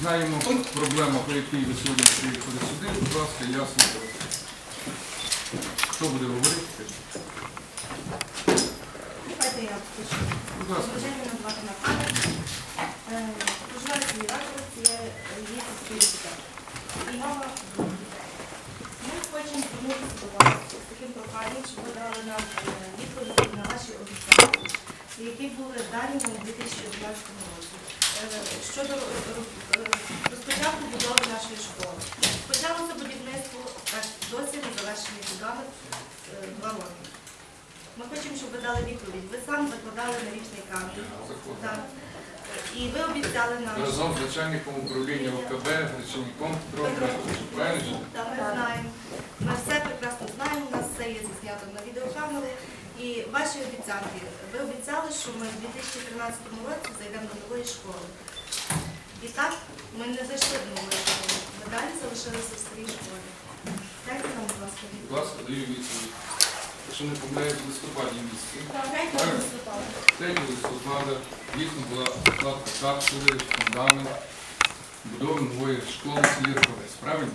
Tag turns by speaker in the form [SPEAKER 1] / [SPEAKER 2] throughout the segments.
[SPEAKER 1] знаємо проблему, по якій ви сьогодні приїхали сюди. Будь ласка, ясно. Хто буде говорити?
[SPEAKER 2] Давайте я почну.
[SPEAKER 1] Будь ласка.
[SPEAKER 2] Проживаю в є сільський депутат. І мама Дмитрівка. Ми хочемо звернутися до вас з таким проханням, щоб ви дали нам е, відповіді на ваші обіцянки, які були дані у 2011 році. Щодо е, е, розпочатку будови нашої школи. Почалося будівництво, так, досі не завершені будови е, два роки. Ми хочемо, щоб ви дали відповідь. Ви сам закладали на річний камінь. Так. І ви обіцяли нам.
[SPEAKER 1] Разом з начальником управління ОКБ, начальником Петром. Правильно?
[SPEAKER 2] ми знаємо. Ми все прекрасно знаємо, у нас все є заснято на відеокамери. І ваші обіцянки. Ви обіцяли, що ми в 2013 році зайдемо до нової школи. І так ми не зайшли до нової школи. Ми далі залишилися в старій школі. Дайте нам, будь ласка,
[SPEAKER 1] Будь ласка, даю відповідь. Якщо не помиляюсь, в листопаді місяці.
[SPEAKER 2] Дайте нам
[SPEAKER 1] 3 листопада дійсно була закладка капсули, фундамент будови нової школи в селі. Правильно?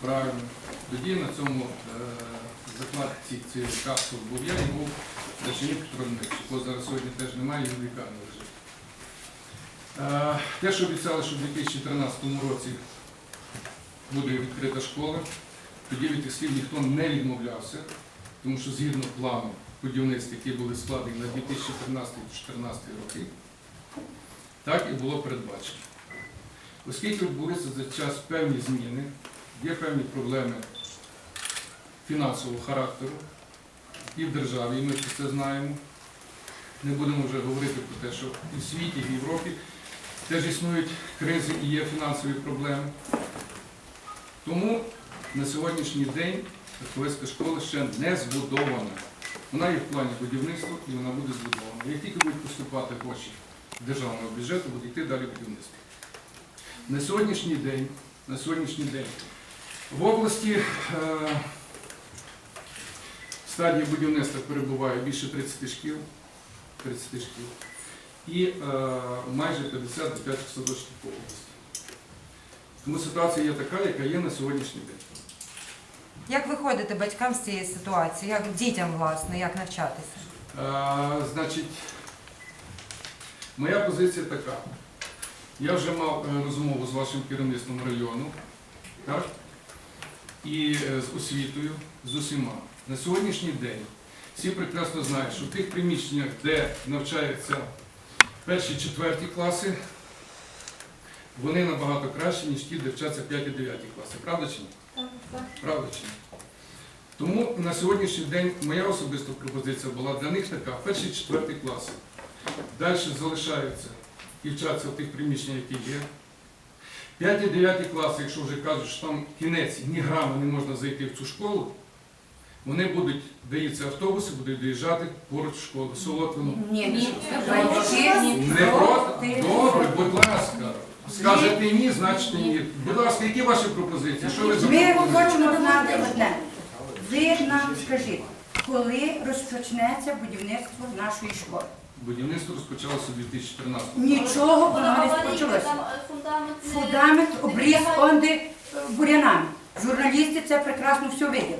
[SPEAKER 1] Правильно. Тоді на цьому е, закладці цієї капсули був я і був Дачанів Петро Дмитрович, якого зараз сьогодні теж немає, він в лікарні лежить. Е, те, що обіцяли, що в 2013 році буде відкрита школа, тоді від тих слів ніхто не відмовлявся, тому що згідно плану будівництва, які були складені на 2013-2014 роки, так і було передбачено. Оскільки відбулися за час певні зміни, є певні проблеми фінансового характеру і в державі, і ми це знаємо. Не будемо вже говорити про те, що і в світі, і в Європі теж існують кризи і є фінансові проблеми. Тому на сьогоднішній день Верховецька школа ще не збудована. Вона є в плані будівництва і вона буде збудована. Як тільки будуть поступати гроші державного бюджету, буде йти далі будівництво. На сьогоднішній день, на сьогоднішній день в області е, стадії будівництва перебуває більше 30 шкіл, 30 шкіл і е, майже 50 дитячих садочків по області. Тому ситуація є така, яка є на сьогоднішній день.
[SPEAKER 3] Як виходити батькам з цієї ситуації? Як дітям, власне, як навчатися?
[SPEAKER 1] Е, значить, моя позиція така. Я вже мав е, розмову з вашим керівництвом району, так? І е, з освітою, з усіма. На сьогоднішній день всі прекрасно знають, що в тих приміщеннях, де навчаються перші четверті класи, вони набагато кращі, ніж ті, де вчаться 5 і 9 класи. Правда чи ні? Правда чи ні? Тому на сьогоднішній день моя особиста пропозиція була для них така, перші четверті класи. Далі залишаються і вчаться в тих приміщеннях, які є. П'яті, дев'яті класи, якщо вже кажуть, що там кінець, ні грама не можна зайти в цю школу, вони будуть, даються автобуси, будуть доїжджати поруч в школу, Солотвину.
[SPEAKER 3] Ні, ні,
[SPEAKER 1] Не проти? Добре, будь ласка. Скажете ні, значить ні. Будь ласка, які ваші пропозиції? Що ви
[SPEAKER 4] Ми
[SPEAKER 1] запропонуєте?
[SPEAKER 4] хочемо знати одне. Ви нам скажіть, коли розпочнеться будівництво нашої школи?
[SPEAKER 1] Будівництво розпочалося у 2014
[SPEAKER 4] Нічого воно не розпочалося. Фундамент обріз онди бурянами. Журналісти це прекрасно все виділи.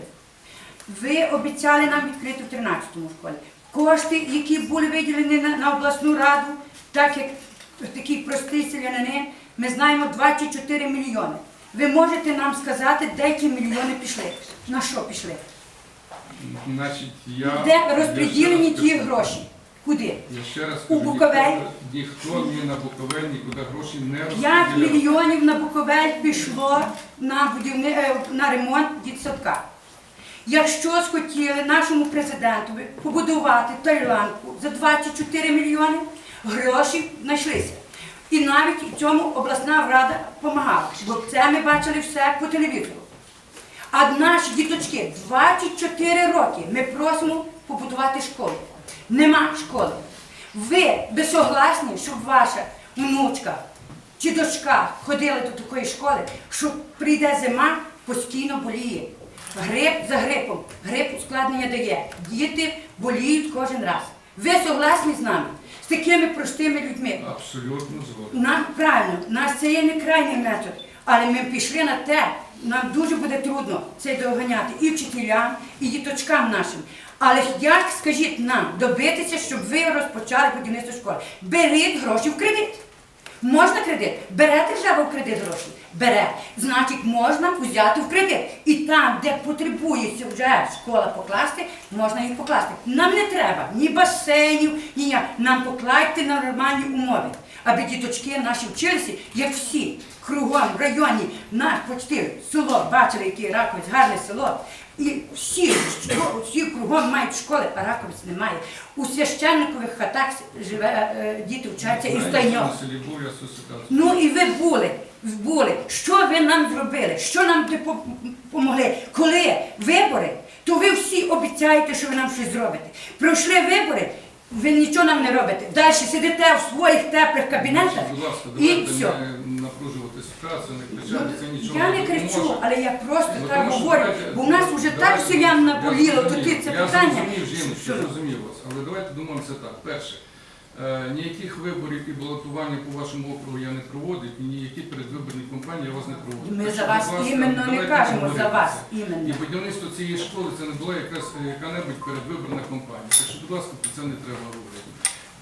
[SPEAKER 4] Ви обіцяли нам відкрити в 13-му школі. Кошти, які були виділені на, на обласну раду, так як такі прості селянини, ми знаємо 24 мільйони. Ви можете нам сказати, де ті мільйони пішли? На що пішли?
[SPEAKER 1] Значить, я...
[SPEAKER 4] Де
[SPEAKER 1] я
[SPEAKER 4] розподілені
[SPEAKER 1] ще раз
[SPEAKER 4] ті
[SPEAKER 1] кажу.
[SPEAKER 4] гроші? Куди?
[SPEAKER 1] Я ще раз
[SPEAKER 4] У
[SPEAKER 1] кажу,
[SPEAKER 4] Буковель?
[SPEAKER 1] ніхто, ніхто ні на Буковель, нікуди гроші не
[SPEAKER 4] 5
[SPEAKER 1] розподіляв.
[SPEAKER 4] мільйонів на Буковель пішло на, будівни... е, на ремонт дітсадка. Якщо схотіли нашому президентові побудувати Таїландку за 24 мільйони, гроші знайшлися. І навіть цьому обласна рада допомагала. Бо це ми бачили все по телевізору. А наші діточки 24 роки ми просимо побудувати школу. Нема школи. Ви би согласні, щоб ваша внучка чи дочка ходили до такої школи, що прийде зима, постійно боліє. Грип за грипом. Грип ускладнення дає. Діти боліють кожен раз. Ви согласні з нами? З такими простими людьми?
[SPEAKER 1] Абсолютно згодом.
[SPEAKER 4] Нам правильно, у нас це є не крайній метод, але ми пішли на те, нам дуже буде трудно це доганяти і вчителям, і діточкам нашим. Але як скажіть нам добитися, щоб ви розпочали будівництво школи? Беріть гроші в кредит. Можна кредит? Бере держава в кредит гроші? Бере. Значить, можна взяти в кредит. І там, де потребується вже школа покласти, можна їх покласти. Нам не треба ні басейнів, ні ніяк. Нам покладьте на нормальні умови, аби діточки наші вчилися, як всі. Кругом в районі наш почти село, бачили, яке Раковець, гарне село. І всі, що- всі кругом мають школи, а немає. У священникових хатах живе, е, діти вчаться і
[SPEAKER 1] ситуацію.
[SPEAKER 4] Ну і ви були, були. Що ви нам зробили? Що нам допомогли? Коли вибори, то ви всі обіцяєте, що ви нам щось зробите. Пройшли вибори, ви нічого нам не робите. Далі сидите в своїх теплих кабінетах і все.
[SPEAKER 1] Ситуацію, не
[SPEAKER 4] Ну,
[SPEAKER 1] кричати, це нічого
[SPEAKER 4] я
[SPEAKER 1] не
[SPEAKER 4] кричу, але я просто
[SPEAKER 1] Ну,
[SPEAKER 4] так
[SPEAKER 1] тому що
[SPEAKER 4] говорю,
[SPEAKER 1] давайте-
[SPEAKER 4] бо в нас вже так
[SPEAKER 1] давайте-
[SPEAKER 4] селян
[SPEAKER 1] я
[SPEAKER 4] наболіло, то
[SPEAKER 1] зрозумів,
[SPEAKER 4] ти це
[SPEAKER 1] Я
[SPEAKER 4] питання.
[SPEAKER 1] зрозумів, жіночку,
[SPEAKER 4] Що?
[SPEAKER 1] зрозумів вас. Але давайте домовимося так. Перше, е, ніяких виборів і балотування по вашому округу я не проводив, і ніякі передвиборні кампанії я вас не проводив.
[SPEAKER 4] Ми
[SPEAKER 1] Так
[SPEAKER 4] за
[SPEAKER 1] що,
[SPEAKER 4] вас
[SPEAKER 1] будь ласка,
[SPEAKER 4] іменно не
[SPEAKER 1] давайте
[SPEAKER 4] кажемо за
[SPEAKER 1] говорити
[SPEAKER 4] вас.
[SPEAKER 1] це.
[SPEAKER 4] Іменно.
[SPEAKER 1] І будівництво цієї школи це не була якась е, яка-небудь передвиборна кампанія. Так що, будь ласка, про це не треба говорити.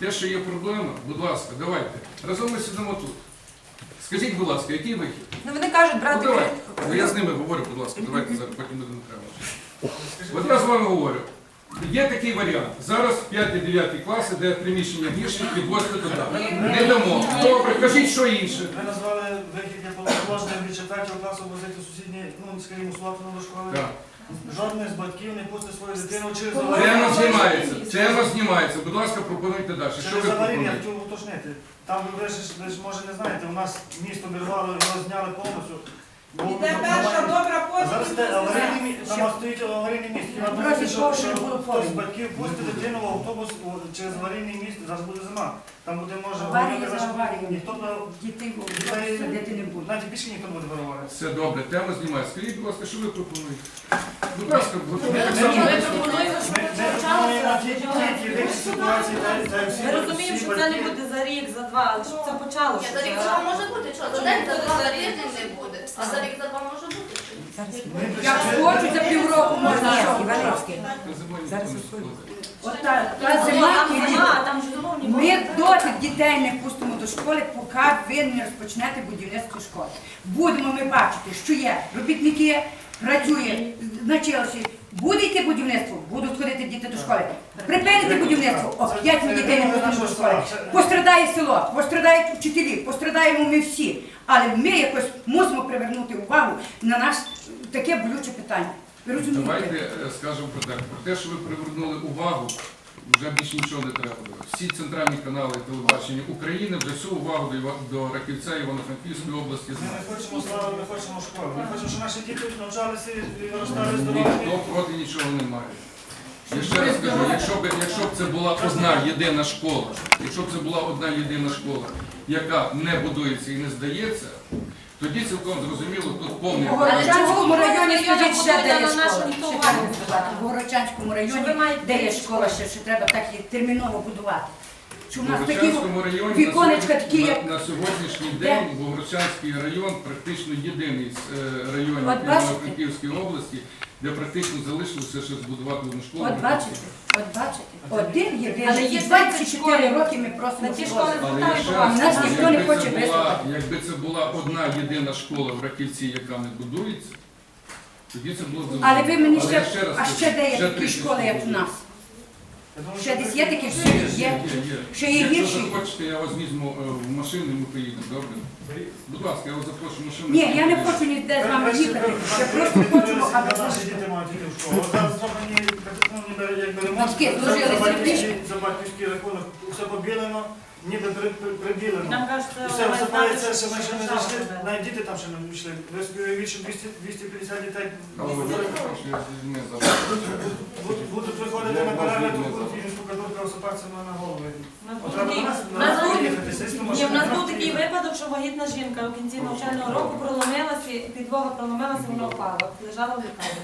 [SPEAKER 1] Те, що є проблема, будь ласка, давайте. Разом ми сидимо тут. Скажіть, будь ласка, який вихід?
[SPEAKER 3] Ну вони кажуть, брати
[SPEAKER 1] Ну, давай.
[SPEAKER 3] кредит.
[SPEAKER 1] Ну, я з ними говорю, будь ласка, давайте зараз потім будемо треба. От я з вами говорю. Є такий варіант. Зараз 5-9 класи, де приміщення гірше, підвозити туди. Не дамо. Добре, кажіть, що інше.
[SPEAKER 5] Ви назвали вихід для положення від четвертого класу возити сусідні, ну, скажімо, Славкіну до школи.
[SPEAKER 1] Так.
[SPEAKER 5] Жодний з батьків не пустить свою дитину через
[SPEAKER 1] Тема
[SPEAKER 5] аварійну.
[SPEAKER 1] знімається. Тема знімається. Будь ласка, пропонуйте далі. Що
[SPEAKER 5] Через аварійну, я
[SPEAKER 1] пропонуєте?
[SPEAKER 5] хотів уточнити. Там ви ж, ви ж може не знаєте, у нас місто обірвало, його зняли повністю. Бо-
[SPEAKER 6] Іде
[SPEAKER 5] бо-
[SPEAKER 6] перша добра
[SPEAKER 5] А Зараз
[SPEAKER 6] постіль.
[SPEAKER 5] те аварійне місце, там стоїть аварійне місце. Я думаю, що, хтось з батьків пустить дитину в автобус о, через аварійне місце, зараз буде зима. Там буде може
[SPEAKER 4] Аварії
[SPEAKER 5] говорити,
[SPEAKER 4] за
[SPEAKER 5] що
[SPEAKER 4] аварією.
[SPEAKER 5] ніхто б
[SPEAKER 4] Дітей
[SPEAKER 5] дітей
[SPEAKER 4] не буде.
[SPEAKER 5] навіть більше ніхто не буде вирувати.
[SPEAKER 1] Все добре, тема знімається. Скажіть, будь ласка, що ви пропонуєте? Будь ласка, ви так
[SPEAKER 2] Ми пропонуємо, щоб почалося.
[SPEAKER 6] Ми розуміємо, що це не буде за рік, за два, але щоб це почалося.
[SPEAKER 2] За рік за два може бути, що за день за два за тиждень не буде, а за рік за два може бути.
[SPEAKER 5] прийшли-
[SPEAKER 4] хочуть за півроку можна.
[SPEAKER 3] Зараз
[SPEAKER 1] ніхто не
[SPEAKER 3] виходить.
[SPEAKER 1] складає.
[SPEAKER 4] От та, та зима Ми доти дітей не пустимо до школи, поки ви не розпочнете будівництво школи. Будемо ми бачити, що є робітники, працює, навчилися. Буде йти будівництво, будуть ходити діти до школи. Припините будівництво, оп'ять ми дітей не пустимо до школи. Пострадає село, пострадають вчителі, пострадаємо ми всі. Але ми якось мусимо привернути увагу на наш таке болюче питання. Ви розумієте?
[SPEAKER 1] Давайте е, скажемо про те. Про те, що ви привернули увагу, вже більше нічого не треба. Всі центральні канали телебачення України вже всю увагу до, Раківця Івано-Франківської області
[SPEAKER 5] Ми
[SPEAKER 1] знають.
[SPEAKER 5] не хочемо слави, ми хочемо школи. Щоб наші діти навчалися і виростали.
[SPEAKER 1] Ніхто проти нічого не має. Я ще раз кажу, якщо б, якщо б це була одна єдина школа, якщо б це була одна єдина школа, яка не будується і не здається, тоді цілком зрозуміло, тут повний
[SPEAKER 4] У
[SPEAKER 6] Але
[SPEAKER 4] Горочанському районі, скажіть, ще де є школа? Ще сказати. В Горочанському районі,
[SPEAKER 6] Що
[SPEAKER 4] де є школа, ще, ще треба так її терміново будувати. Що в нас такі
[SPEAKER 1] Богородчанському районі
[SPEAKER 4] віконечка
[SPEAKER 1] на,
[SPEAKER 4] такі,
[SPEAKER 1] сьогодні-
[SPEAKER 4] як
[SPEAKER 1] на, на сьогоднішній день Богородчанський район практично єдиний з е, районів
[SPEAKER 4] От бачите?
[SPEAKER 1] Івано-Франківської області, де практично залишилося ще збудувати одну школу.
[SPEAKER 4] От бачите, от бачите, один
[SPEAKER 6] Але
[SPEAKER 4] єдиний.
[SPEAKER 6] є
[SPEAKER 4] І 24
[SPEAKER 6] школи.
[SPEAKER 4] роки ми
[SPEAKER 6] На
[SPEAKER 4] просимо
[SPEAKER 6] ті
[SPEAKER 4] школи.
[SPEAKER 6] школи
[SPEAKER 1] Але я ще
[SPEAKER 6] звертають
[SPEAKER 1] раз
[SPEAKER 4] нас
[SPEAKER 1] кажу,
[SPEAKER 4] ніхто не
[SPEAKER 1] якби
[SPEAKER 4] хоче
[SPEAKER 1] це була,
[SPEAKER 4] вислухати.
[SPEAKER 1] якби це була одна єдина школа в Раківці, яка не будується, тоді це було б.
[SPEAKER 4] Але ви мені
[SPEAKER 1] Але
[SPEAKER 4] ще,
[SPEAKER 1] раз
[SPEAKER 4] а
[SPEAKER 1] кажу,
[SPEAKER 4] ще де є такі
[SPEAKER 1] 30
[SPEAKER 4] школи, як в нас? Ще десь є такі в
[SPEAKER 1] Є,
[SPEAKER 4] селі?
[SPEAKER 1] є.
[SPEAKER 4] Ще є
[SPEAKER 1] Якщо
[SPEAKER 4] гірші?
[SPEAKER 1] захочете, я вас візьму е, в машину і ми поїдемо, добре? Будь ласка, я вас запрошу в машину.
[SPEAKER 4] Ні, я не хочу ніде з вами їхати. Я просто хочу, аби
[SPEAKER 5] наші діти мають йти в школу. Зараз зроблені ніби якби ремонт.
[SPEAKER 4] Батьки дуже
[SPEAKER 5] за батьківський- За батьківський рахунок все побілено, ніби при- при- прибілено.
[SPEAKER 6] Нам кажуть,
[SPEAKER 5] І все висипається, що ми ще не зайшли, навіть діти там ще не вийшли. Ви собі уявіть, що 200 250 дітей
[SPEAKER 1] ви не
[SPEAKER 5] будуть- будуть виходити на перегляд, то будуть їм штукатурка осипатися на на голову.
[SPEAKER 6] У нас
[SPEAKER 5] От
[SPEAKER 6] був
[SPEAKER 5] треба
[SPEAKER 6] такий-
[SPEAKER 5] нас
[SPEAKER 6] у
[SPEAKER 5] сісти в
[SPEAKER 6] Ні,
[SPEAKER 5] машину,
[SPEAKER 6] в нас був такий випадок, що вагітна жінка в кінці навчального року проломилася, підлога проломилася, вона впала. Лежала в лікарні.